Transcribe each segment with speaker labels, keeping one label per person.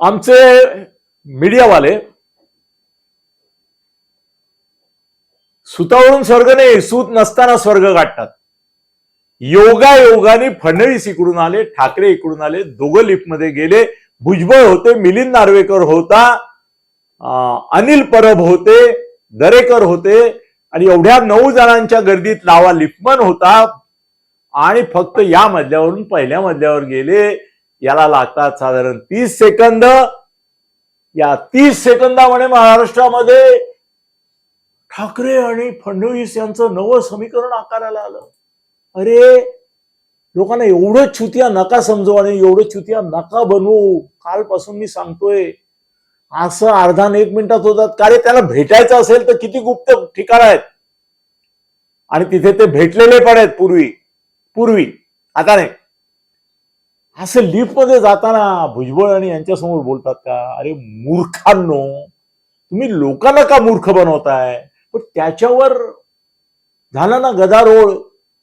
Speaker 1: आमचे मीडियावाले सुतावरून स्वर्ग नाही सूत नसताना स्वर्ग गाठतात. योगा योगाने फडणवीस इकडून आले ठाकरे इकडून आले दोघं लिफ्टमध्ये गेले. भुजबळ होते मिलिंद नार्वेकर होता अनिल परब होते दरेकर होते आणि एवढ्या नऊ जणांच्या गर्दीत लावा लिफ्टमन होता आणि फक्त या मजल्यावरून पहिल्या मजल्यावर गेले. याला लागतात साधारण तीस सेकंद. या तीस सेकंदामध्ये महाराष्ट्रामध्ये ठाकरे आणि फडणवीस यांचं नवं समीकरण आकाराला आलं. अरे लोकांना एवढं छुतिया नका समजू आणि एवढं छुतिया नका बनवू. कालपासून मी सांगतोय असं अर्धा एक मिनिटात होतात. का रे त्याला भेटायचं असेल तर किती गुप्त ठिकाण आहेत? आणि तिथे ते भेटलेले पण आहेत पूर्वी. पूर्वी. आता नाही. असं लिफ्टमध्ये जाताना भुजबळ आणि यांच्यासमोर बोलतात का? अरे मूर्खांनो तुम्ही लोकांना का मूर्ख बनवताय? पण त्याच्यावर झाला ना गदारोळ.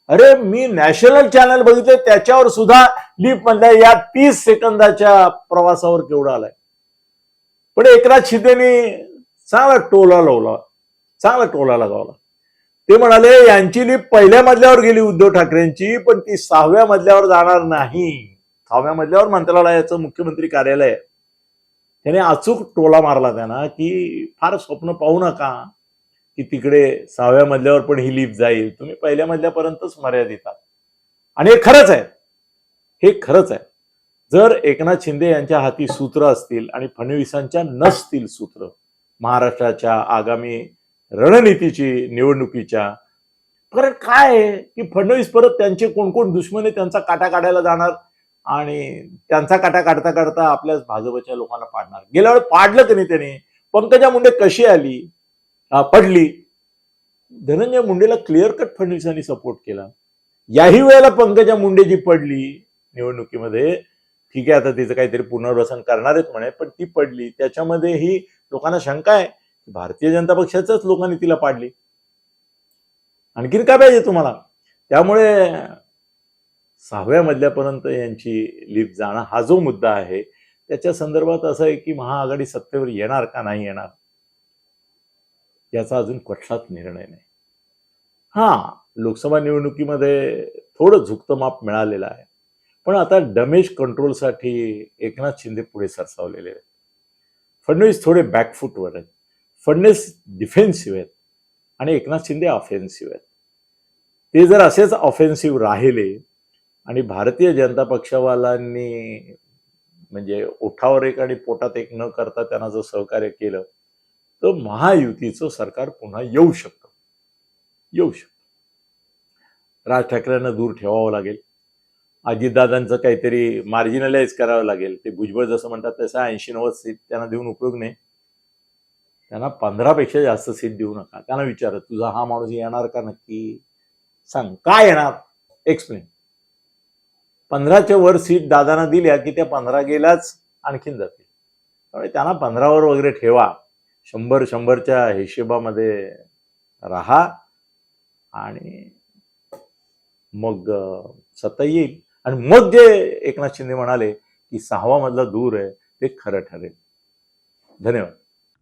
Speaker 1: अरे मी नॅशनल चॅनल बघितले त्याच्यावर सुद्धा लिफ्ट मधल्या या तीस सेकंदाच्या प्रवासावर केवढा आलाय. पण एकनाथ शिंदेने चांगला टोला लावला. चांगला टोला लगावला ते म्हणाले यांची लिफ्ट पहिल्या मजल्यावर गेली उद्धव ठाकरेंची पण ती सहाव्या मजल्यावर जाणार नाही. सहाव्या मजल्यावर मंत्रालयाचं मुख्यमंत्री कार्यालय त्याने अचूक टोला मारला त्यांना की फार स्वप्न पाहू नका की तिकडे सहाव्या मजल्यावर पण ही लिफ्ट जाईल. तुम्ही पहिल्या मजल्यापर्यंतच मर्यादित आहात. आणि हे खरंच आहे. हे खरंच आहे. जर एकनाथ शिंदे यांच्या हाती सूत्र असतील आणि फडणवीसांच्या नसतील सूत्र महाराष्ट्राच्या आगामी रणनीतीची निवडणुकीच्या कारण काय आहे की फडणवीस परत त्यांचे कोण कोण दुश्मन आहे त्यांचा काटा काढायला जाणार? आणि त्यांचा काटा काढता काढता आपल्याच भाजपच्या लोकांना पाडणार. गेल्या वेळ पाडलं की नाही त्याने? पंकजा मुंडे कशी आली? पडली. धनंजय मुंडेला क्लिअर कट फडणवीसांनी सपोर्ट केला. याही वेळेला पंकजा मुंडे जी पडली निवडणुकीमध्ये ठीक आहे आता तिचं काहीतरी पुनर्वसन करणार आहेत म्हणे पण ती पडली. त्याच्यामध्ये ही लोकांना शंका आहे. भारतीय जनता पक्षाच्याच लोकांनी तिला पाडली. आणखीन काय पाहिजे तुम्हाला? त्यामुळे सहाव्या मजल्यापर्यंत यांची लिफ्ट जाणं हा जो मुद्दा आहे त्याच्या संदर्भात असं आहे की महाआघाडी सत्तेवर येणार का नाही येणार? याचा अजून कुठलाच निर्णय नाही. हा लोकसभा निवडणुकीमध्ये थोडं झुकतं माप मिळालेलं आहे. पण आता डमेज कंट्रोलसाठी एकनाथ शिंदे पुढे सरसावलेले आहेत. फडणवीस थोडे बॅकफुटवर आहेत. फडणवीस डिफेन्सिव्ह आहेत आणि एकनाथ शिंदे ऑफेन्सिव्ह आहेत. ते जर असेच ऑफेन्सिव्ह राहिले आणि भारतीय जनता पक्षवाल्यांनी म्हणजे ओठावर एक आणि पोटात एक न करता त्यांना जर सहकार्य केलं तर महायुतीचं सरकार पुन्हा येऊ शकतं. येऊ शकतं. राज ठाकरेंना दूर ठेवावं लागेल. अजितदादांचं काहीतरी मार्जिनलाइज करावं लागेल. ते भुजबळ जसं म्हणतात तसं ऐंशी नव्वद सीट त्यांना देऊन उपयोग नाही. त्यांना पंधरापेक्षा जास्त सीट देऊ नका. त्यांना विचार तुझा हा माणूस येणार का नक्की? सांग. काय येणार? एक्सप्लेन पंधराच्या वर सीट दादांना दिल्या की त्या पंधरा गेल्याच आणखीन जातील. त्यामुळे त्यांना पंधरावर वगैरे ठेवा. शंभर शंभरच्या हिशेबामध्ये राहा. आणि मग सत्ता येईल. आणि मग जे एकनाथ शिंदे म्हणाले की सहावा मधला दूर आहे ते खरं ठरेल. धन्यवाद.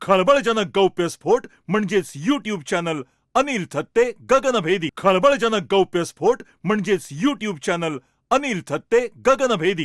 Speaker 2: खळबळजनक गौप्यस्फोट म्हणजेच युट्यूब चॅनल अनिल थत्ते गगनभेदी. खळबळजनक गौप्यस्फोट म्हणजेच युट्यूब चॅनल अनिल थत्ते गगनभेदी.